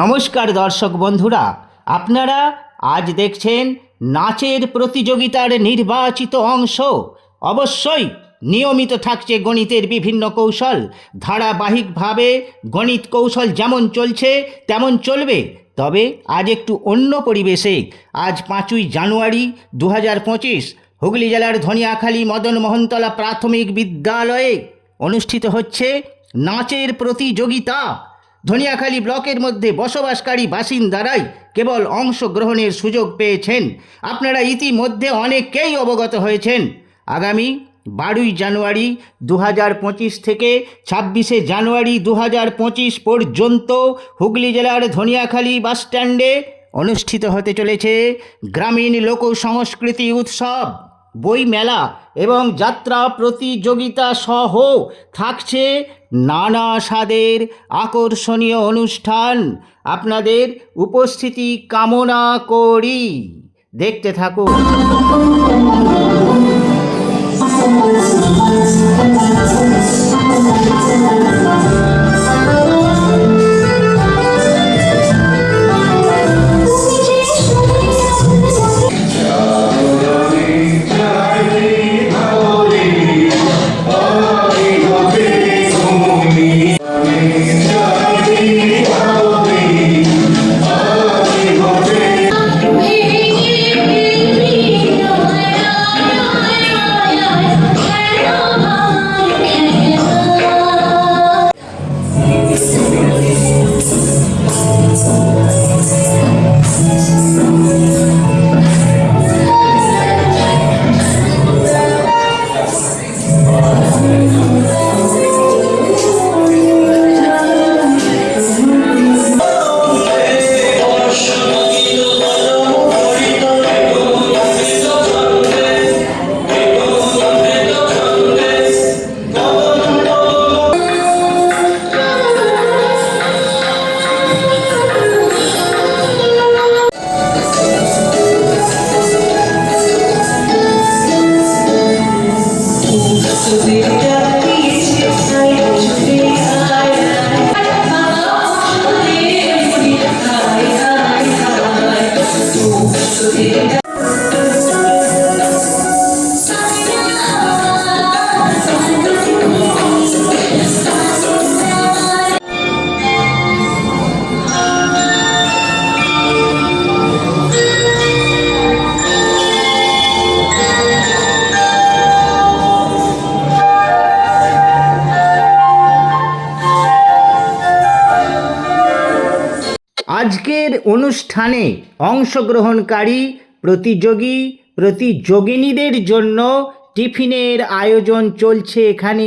নমস্কার দর্শক বন্ধুরা, আপনারা আজ দেখছেন নাচের প্রতিযোগিতার নির্বাচিত অংশ। অবশ্যই নিয়মিত থাকছে গণিতের বিভিন্ন কৌশল। ধারাবাহিকভাবে গণিত কৌশল যেমন চলছে, তেমন চলবে। তবে আজ একটু অন্য পরিবেশে। আজ পাঁচই জানুয়ারি দু হাজার পঁচিশ, হুগলি জেলার ধনিয়াখালী মদন মোহনতলা প্রাথমিক বিদ্যালয়ে অনুষ্ঠিত হচ্ছে নাচের প্রতিযোগিতা। ধনিয়াখালী ব্লকের মধ্যে বসবাসকারী বাসিন্দারাই কেবল অংশগ্রহণের সুযোগ পেয়েছেন। আপনারা ইতিমধ্যে অনেকেই অবগত হয়েছেন। আগামী বারোই জানুয়ারি দু হাজার পঁচিশ থেকে ছাব্বিশে জানুয়ারি দু হাজার পঁচিশ পর্যন্ত হুগলি জেলার ধনিয়াখালী বাসস্ট্যান্ডে অনুষ্ঠিত হতে চলেছে গ্রামীণ লোক সংস্কৃতি উৎসব। বই মেলা এবং যাত্রা প্রতিযোগিতা সহ থাকছে নানা স্বাদের আকর্ষণীয় অনুষ্ঠান। আপনাদের উপস্থিতি কামনা করি। দেখতে থাকুন। আজকের অনুষ্ঠানে অংশগ্রহণকারী প্রতিযোগী প্রতিযোগিনীদের জন্য টিফিনের আয়োজন চলছে এখানে।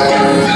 Música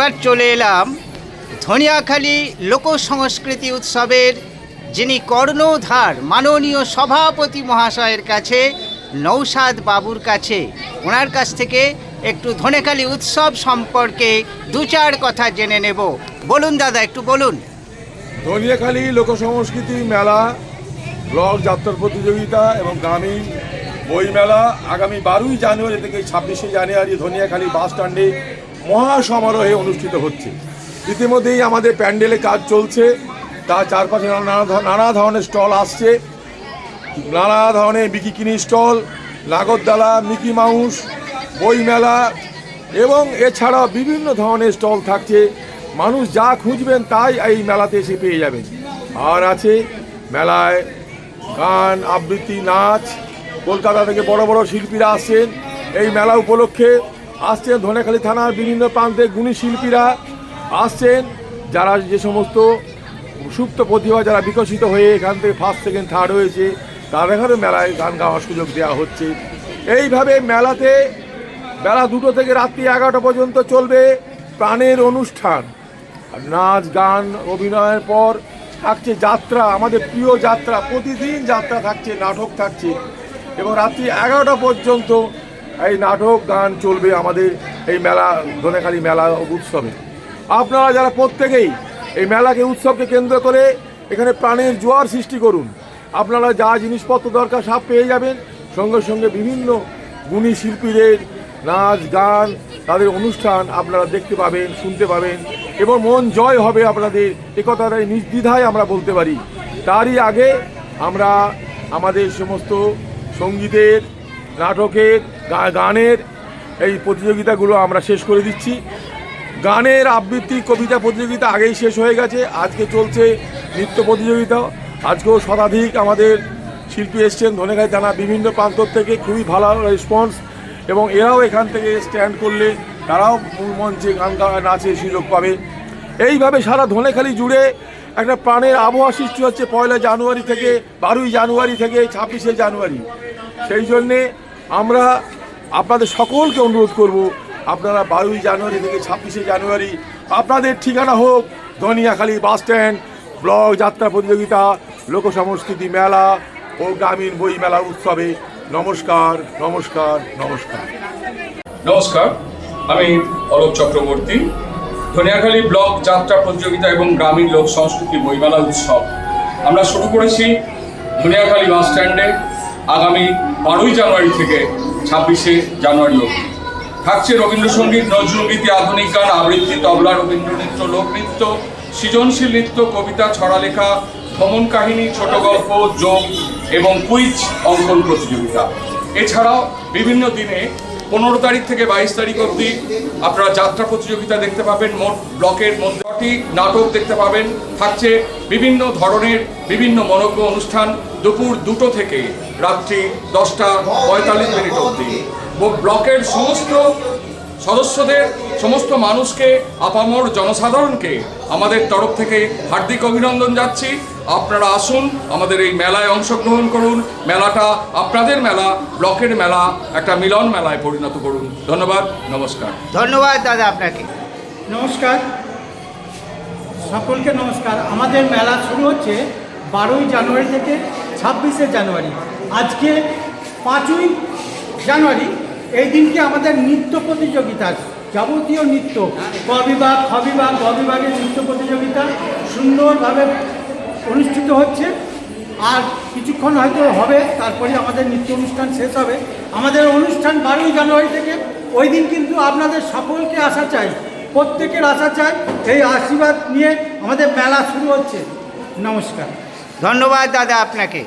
এবার চলে এলাম ধনিয়াখালী লোক সংস্কৃতি উৎসবের, যিনি কর্ণধার, মাননীয় সভাপতি মহাশয়ের কাছে, নৌসাদ বাবুর কাছে। ওনার কাছ থেকে একটু ধনেখালি উৎসব সম্পর্কে দু চার কথা জেনে নেব। বলুন দাদা, একটু বলুন। ধনিয়াখালী লোকসংস্কৃতি মেলা ব্লক যাত্রার প্রতিযোগিতা এবং গ্রামীণ বই মেলা আগামী বারোই জানুয়ারি থেকে ছাব্বিশে জানুয়ারি ধনিয়াখালী বাস স্ট্যান্ডে মহা সমারোহে অনুষ্ঠিত হচ্ছে। ইতিমধ্যেই আমাদের প্যান্ডেলে কাজ চলছে। তার চারপাশে নানা ধরনের স্টল আসছে। নানা ধরনের বিকিকিনি স্টল, নাগরদালা, মিকি মাউস বই মেলা এবং এছাড়া বিভিন্ন ধরনের স্টল থাকছে। মানুষ যা খুঁজবেন তাই এই মেলাতে এসে পেয়ে যাবেন। আর আছে মেলায় গান, আবৃত্তি, নাচ। কলকাতা থেকে বড় বড় শিল্পীরা আসছেন। এই মেলা উপলক্ষে আসছেন ধনেখালী থানার বিভিন্ন প্রান্তে গুণী শিল্পীরা আসছেন, যারা যে সমস্ত সুপ্ত প্রতিভা যারা বিকশিত হয়ে এখান থেকে ফার্স্ট সেকেন্ড থার্ড হয়েছে তাদেরও মেলায় গান গাওয়ার সুযোগ দেওয়া হচ্ছে। এইভাবে মেলাতে বেলা দুটো থেকে রাত্রি এগারোটা পর্যন্ত চলবে প্রাণের অনুষ্ঠান। নাচ, গান, অভিনয়ের পর থাকছে যাত্রা, আমাদের প্রিয় যাত্রা। প্রতিদিন যাত্রা থাকছে, নাটক থাকছে। এবং রাত্রি এগারোটা পর্যন্ত এই নাটক, গান চলবে আমাদের এই মেলা, ধনেখালি মেলা উৎসবে। আপনারা যারা প্রত্যেকেই এই মেলাকে, উৎসবকে কেন্দ্র করে এখানে প্রাণের জোয়ার সৃষ্টি করুন, আপনারা যা জিনিসপত্র দরকার সব পেয়ে যাবেন। সঙ্গে সঙ্গে বিভিন্ন গুণী শিল্পীদের নাচ, গান, তাদের অনুষ্ঠান আপনারা দেখতে পাবেন, শুনতে পাবেন এবং মন জয় হবে আপনাদের। একথাটাই নির্দ্বিধায় আমরা বলতে পারি। তারই আগে আমরা আমাদের সমস্ত সঙ্গীতের নাটকের গানের এই প্রতিযোগিতাগুলো আমরা শেষ করে দিচ্ছি। গানের আবৃত্তি, কবিতা প্রতিযোগিতা আগেই শেষ হয়ে গেছে। আজকে চলছে নৃত্য প্রতিযোগিতা। আজকেও শতাধিক আমাদের শিল্পী এসছেন। ধনেখাই থানা বিভিন্ন প্রান্ত থেকে খুবই ভালো রেসপন্স এবং এরাও এখান থেকে স্ট্যান্ড করলে তারাও মূল মঞ্চে গান গাওয়া নাচের সুযোগ পাবে। এইভাবে সারা ধনেখালি জুড়ে একটা প্রাণের আবহাওয়া সৃষ্টি হচ্ছে পয়লা জানুয়ারি থেকে বারোই জানুয়ারি থেকে ছাব্বিশে জানুয়ারি। সেই জন্যে আমরা আপনাদের সকলকে অনুরোধ করব, আপনারা বারোই জানুয়ারি থেকে ছাব্বিশে জানুয়ারি আপনাদের ঠিকানা হোক, ধনিয়াখালী বাস স্ট্যান্ড, ব্লক যাত্রা প্রতিযোগিতা, লোক সংস্কৃতি মেলা ও গ্রামীণ বই মেলা উৎসবে। নমস্কার নমস্কার নমস্কার। নমস্কার, আমি অলোক চক্রবর্তী। ধনিয়াখালী ব্লক যাত্রা প্রতিযোগিতা এবং গ্রামীণ লোক সংস্কৃতি বইমেলা উৎসব। আমরা শুরু করেছি ধনিয়াখালী বাস স্ট্যান্ডে। আগামী বারোই জানুয়ারি থেকে ছাব্বিশে জানুয়ারি অবধি। থাকছে রবীন্দ্রসঙ্গীত নজরুলগীতি আধুনিক গান, আবৃত্তি, তবলা রবীন্দ্র নৃত্য লোকনৃত্য, সৃজনশীল নৃত্য, কবিতা, ছড়ালেখা, ভ্রমণ কাহিনী, ছোট গল্প, যোগ এবং কুইজ অঙ্কন প্রতিযোগিতা। এছাড়াও বিভিন্ন দিনে পনেরো তারিখ থেকে বাইশ তারিখ অবধি আপনারা যাত্রা প্রতিযোগিতা দেখতে পাবেন, মোট ব্লকের মধ্যটি নাটক দেখতে পাবেন। থাকছে বিভিন্ন ধরনের, বিভিন্ন মনজ্ঞ অনুষ্ঠান। দুপুর দুটো থেকে রাত্রি দশটা পঁয়তাল্লিশ মিনিট অবধি। ব্লকের সমস্ত সদস্যদের সমস্ত মানুষকে আপামর জনসাধারণকে আমাদের তরফ থেকে হার্দিক অভিনন্দন যাচ্ছি আপনারা আসুন আমাদের এই মেলায় অংশগ্রহণ করুন। মেলাটা আপনাদের মেলা ব্লকের মেলা একটা মিলন মেলায় পরিণত করুন। ধন্যবাদ নমস্কার। ধন্যবাদ দাদা আপনাকে। নমস্কার। সকলকে নমস্কার। আমাদের মেলা শুরু হচ্ছে বারোই জানুয়ারি থেকে ছাব্বিশে জানুয়ারি। আজকে পাঁচই জানুয়ারি, এই দিনকে আমাদের নৃত্য প্রতিযোগিতা, যাবতীয় নৃত্য ক বিভাগ খ বিভাগ নৃত্য প্রতিযোগিতা সুন্দরভাবে অনুষ্ঠিত হচ্ছে। আর কিছুক্ষণ হয়তো হবে, তারপরে আমাদের নৃত্য অনুষ্ঠান শেষ হবে। আমাদের অনুষ্ঠান বারোই জানুয়ারি থেকে, ওই দিন কিন্তু আপনাদের সকলকে আসা চাই, প্রত্যেকের আসা চাই, এই আশীর্বাদ নিয়ে আমাদের মেলা শুরু হচ্ছে। নমস্কার। ধন্যবাদ দাদা আপনাকে।